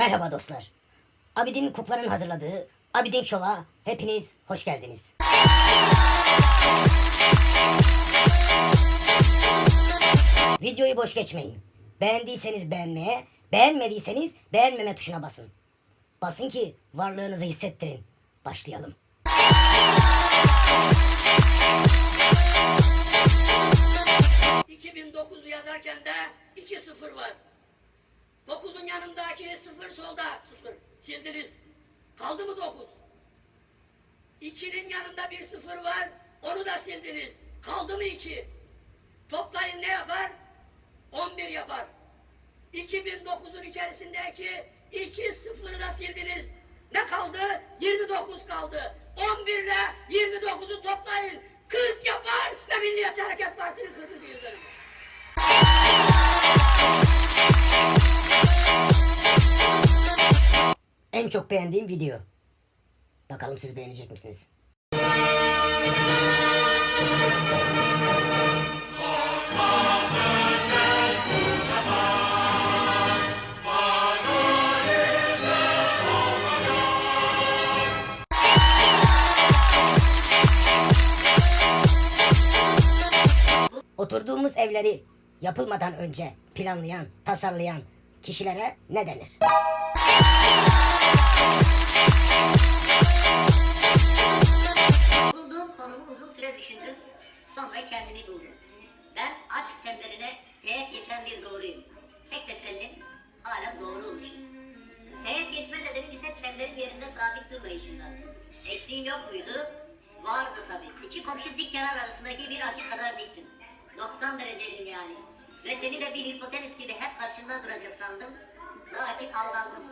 Merhaba dostlar. Abidin Kuklar'ın hazırladığı Abidin Show'a hepiniz hoş geldiniz. Videoyu boş geçmeyin. Beğendiyseniz beğenmeye, beğenmediyseniz beğenmeme tuşuna basın. Basın ki varlığınızı hissettirin. Başlayalım. ...2009 yazarken de 2-0 var. 9'un yanındaki 0 solda 0. Sildiniz. Kaldı mı 9? 2'nin yanında bir 0 var. Onu da sildiniz. Kaldı mı 2? Toplayın ne yapar? 11 yapar. 2009'un içerisindeki 2 sıfırı da sildiniz. Ne kaldı? 29 kaldı. 11 ile 29'u toplayın. 40 yapar ve Milliyetçi Hareket Partisi'nin 40. yıl Çok beğendiğim video. Bakalım siz beğenecek misiniz? Oturduğumuz evleri yapılmadan önce planlayan, tasarlayan kişilere ne denir? Bulduğum konumu uzun süre düşündüm. Sonra kendimi buldum. Ben aşk çemberine teğet geçen bir doğruyum. Tek tesellim hala doğru oluşum. Teğet geçme nedeni ise çemberin yerinde sabit durmayışımdan. Eksiğim yok muydu? Vardı tabii. İki komşu dik kenar arasındaki bir açı kadar diksin. 90 dereceydim yani. Ve seni de bir hipotenüs gibi hep karşımda duracak sandım. Lakin aldandım.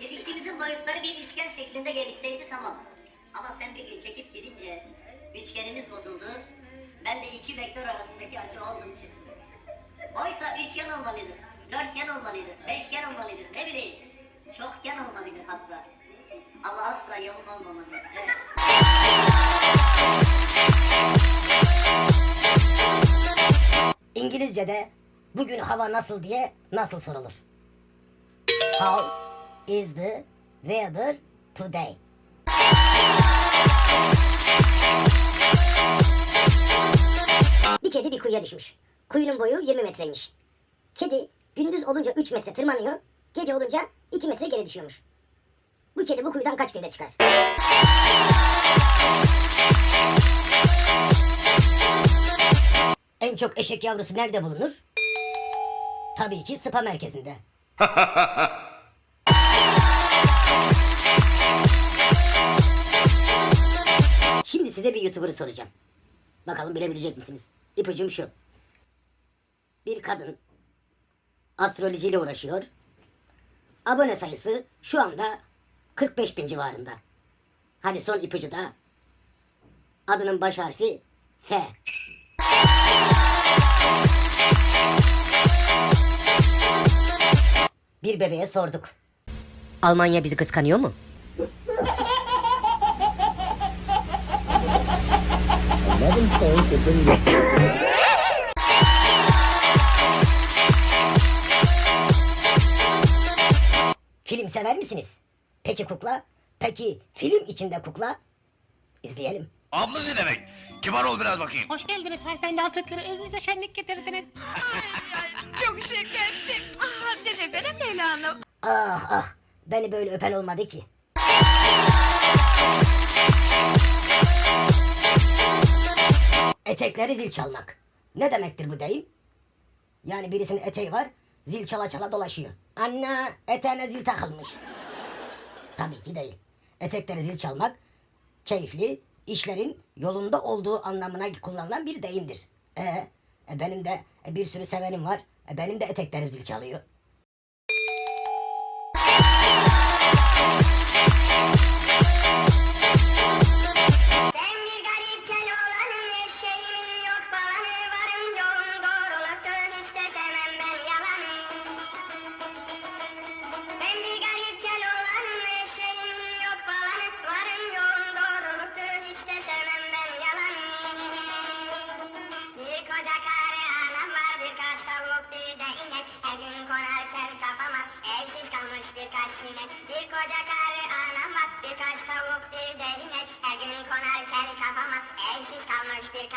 İlişkimizin boyutları bir üçgen şeklinde gelişseydi tamam. Ama sen bir gün çekip gidince üçgenimiz bozuldu. Ben de iki vektör arasındaki açı olduğum için. Oysa üçgen olmalıydı, dörtgen olmalıydı, beşgen olmalıydı, ne bileyim. Çokgen olmalıydı hatta. Ama asla yamuk olmamalıydı. Evet. İngilizce'de bugün hava nasıl diye nasıl sorulur? How is the weather today? Bir kedi bir kuyuya düşmüş. Kuyunun boyu 20 metreymiş. Kedi gündüz olunca 3 metre tırmanıyor, gece olunca 2 metre geri düşüyormuş. Bu kedi bu kuyudan kaç günde çıkar? En çok eşek yavrusu nerede bulunur? Tabii ki spa merkezinde. Şimdi size bir YouTuber'ı soracağım. Bakalım bilebilecek misiniz? İpucum şu. Bir kadın astrolojiyle uğraşıyor. Abone sayısı şu anda 45 bin civarında. Hadi son ipucu da adının baş harfi F. Bir bebeğe sorduk. Almanya bizi kıskanıyor mu? Film sever misiniz? Peki kukla? Peki film içinde kukla? İzleyelim. Abla ne demek? Kibar ol biraz bakayım. Hoş geldiniz hanımefendi hazretleri. Evimize şenlik getirdiniz. Çok şeker şey. Ah, teşekkür ederim Leyla Hanım. Ah ah beni böyle öpen olmadı ki. Etekleri zil çalmak. Ne demektir bu deyim? Yani birisinin eteği var, zil çala çala dolaşıyor. Anne, eteğine zil takılmış. Tabii ki değil. Etekleri zil çalmak, keyifli, işlerin yolunda olduğu anlamına kullanılan bir deyimdir. E, e, benim de e, bir sürü sevenim var. E, benim de eteklerim zil çalıyor.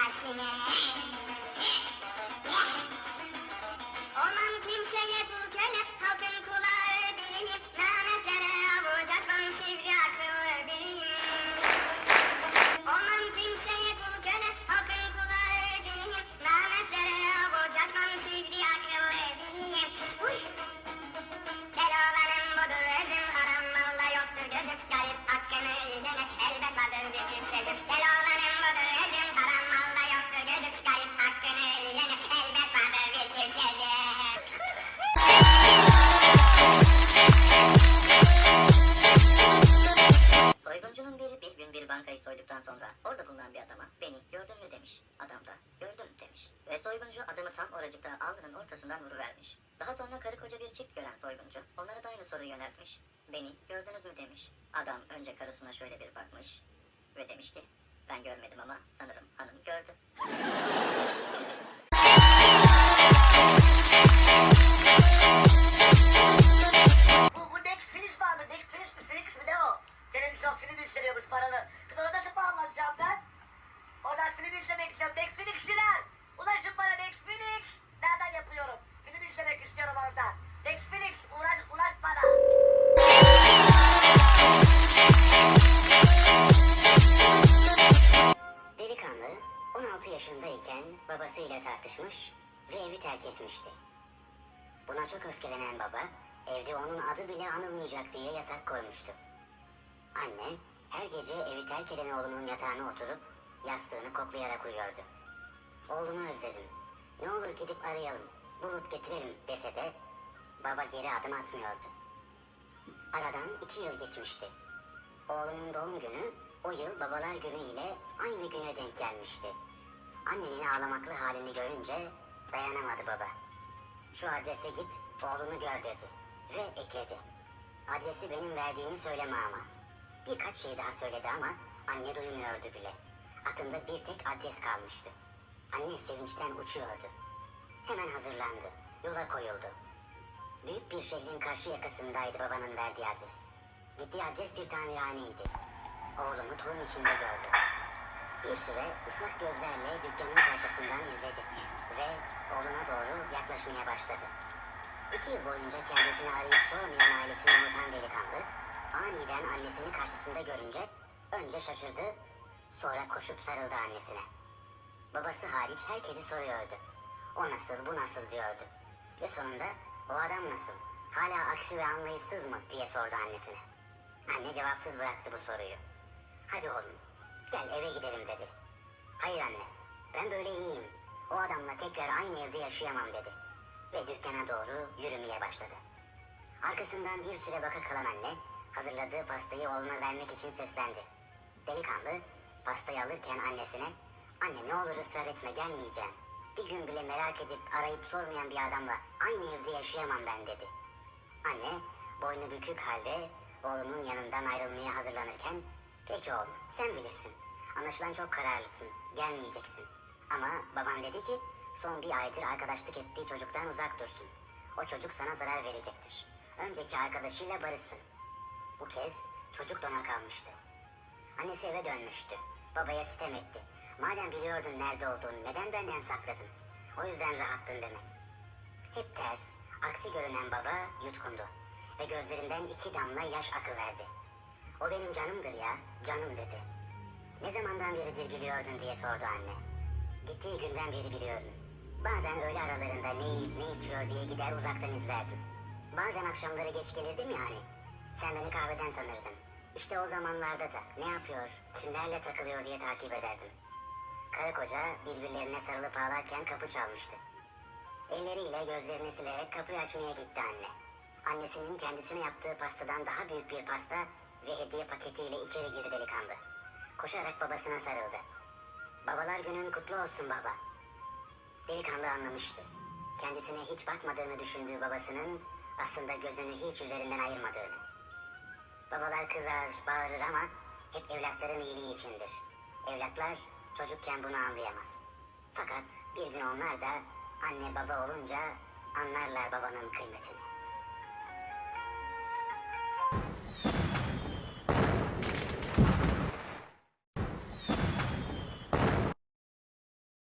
কাছে Beni gördünüz mü demiş. Adam önce karısına şöyle bir bakmış ve demiş ki ben görmedim ama sanırım hanım gördü. Bu, bu Netflix var mı? Netflix mi? Flix mi? Ne o? Televizyon film izleniyormuş paralı. Kız ona nasıl babasıyla tartışmış ve evi terk etmişti. Buna çok öfkelenen baba evde onun adı bile anılmayacak diye yasak koymuştu. Anne her gece evi terk eden oğlunun yatağına oturup yastığını koklayarak uyuyordu. Oğlumu özledim. Ne olur gidip arayalım, bulup getirelim dese de baba geri adım atmıyordu. Aradan iki yıl geçmişti. Oğlumun doğum günü o yıl babalar günü ile aynı güne denk gelmişti. Annenin ağlamaklı halini görünce dayanamadı baba. Şu adrese git, oğlunu gör dedi. Ve ekledi. Adresi benim verdiğimi söyleme ama. Birkaç şey daha söyledi ama anne duymuyordu bile. Aklında bir tek adres kalmıştı. Anne sevinçten uçuyordu. Hemen hazırlandı. Yola koyuldu. Büyük bir şehrin karşı yakasındaydı babanın verdiği adres. Gittiği adres bir tamirhaneydi. Oğlunu torun içinde gördü. Bir süre ıslak gözlerle dükkanın karşısından izledi ve oğluna doğru yaklaşmaya başladı. İki yıl boyunca kendisini arayıp sormayan ailesini unutan delikanlı, aniden annesini karşısında görünce önce şaşırdı, sonra koşup sarıldı annesine. Babası hariç herkesi soruyordu. O nasıl, bu nasıl diyordu. Ve sonunda o adam nasıl, hala aksi ve anlayışsız mı diye sordu annesine. Anne cevapsız bıraktı bu soruyu. Hadi oğlum, gel eve gidelim dedi. Hayır anne, ben böyle iyiyim. O adamla tekrar aynı evde yaşayamam dedi. Ve dükkana doğru yürümeye başladı. Arkasından bir süre baka kalan anne, hazırladığı pastayı oğluna vermek için seslendi. Delikanlı, pastayı alırken annesine, anne ne olur ısrar etme gelmeyeceğim. Bir gün bile merak edip arayıp sormayan bir adamla aynı evde yaşayamam ben dedi. Anne boynu bükük halde oğlunun yanından ayrılmaya hazırlanırken peki oğlum sen bilirsin. Anlaşılan çok kararlısın. Gelmeyeceksin. Ama baban dedi ki son bir aydır arkadaşlık ettiği çocuktan uzak dursun. O çocuk sana zarar verecektir. Önceki arkadaşıyla barışsın. Bu kez çocuk dona kalmıştı. Annesi eve dönmüştü. Babaya sitem etti. Madem biliyordun nerede olduğunu neden benden sakladın? O yüzden rahattın demek. Hep ters, aksi görünen baba yutkundu ve gözlerinden iki damla yaş akıverdi. O benim canımdır ya, canım dedi. Ne zamandan beridir biliyordun diye sordu anne. Gittiği günden beri biliyorum. Bazen öğle aralarında ne yiyip ne içiyor diye gider uzaktan izlerdim. Bazen akşamları geç gelirdim yani. Sen beni kahveden sanırdın. İşte o zamanlarda da ne yapıyor, kimlerle takılıyor diye takip ederdim. Karı koca birbirlerine sarılıp ağlarken kapı çalmıştı. Elleriyle gözlerini silerek kapıyı açmaya gitti anne. Annesinin kendisine yaptığı pastadan daha büyük bir pasta ve hediye paketiyle içeri girdi delikanlı. Koşarak babasına sarıldı. Babalar günün kutlu olsun baba. Delikanlı anlamıştı. Kendisine hiç bakmadığını düşündüğü babasının aslında gözünü hiç üzerinden ayırmadığını. Babalar kızar, bağırır ama hep evlatların iyiliği içindir. Evlatlar çocukken bunu anlayamaz. Fakat bir gün onlar da anne baba olunca anlarlar babanın kıymetini.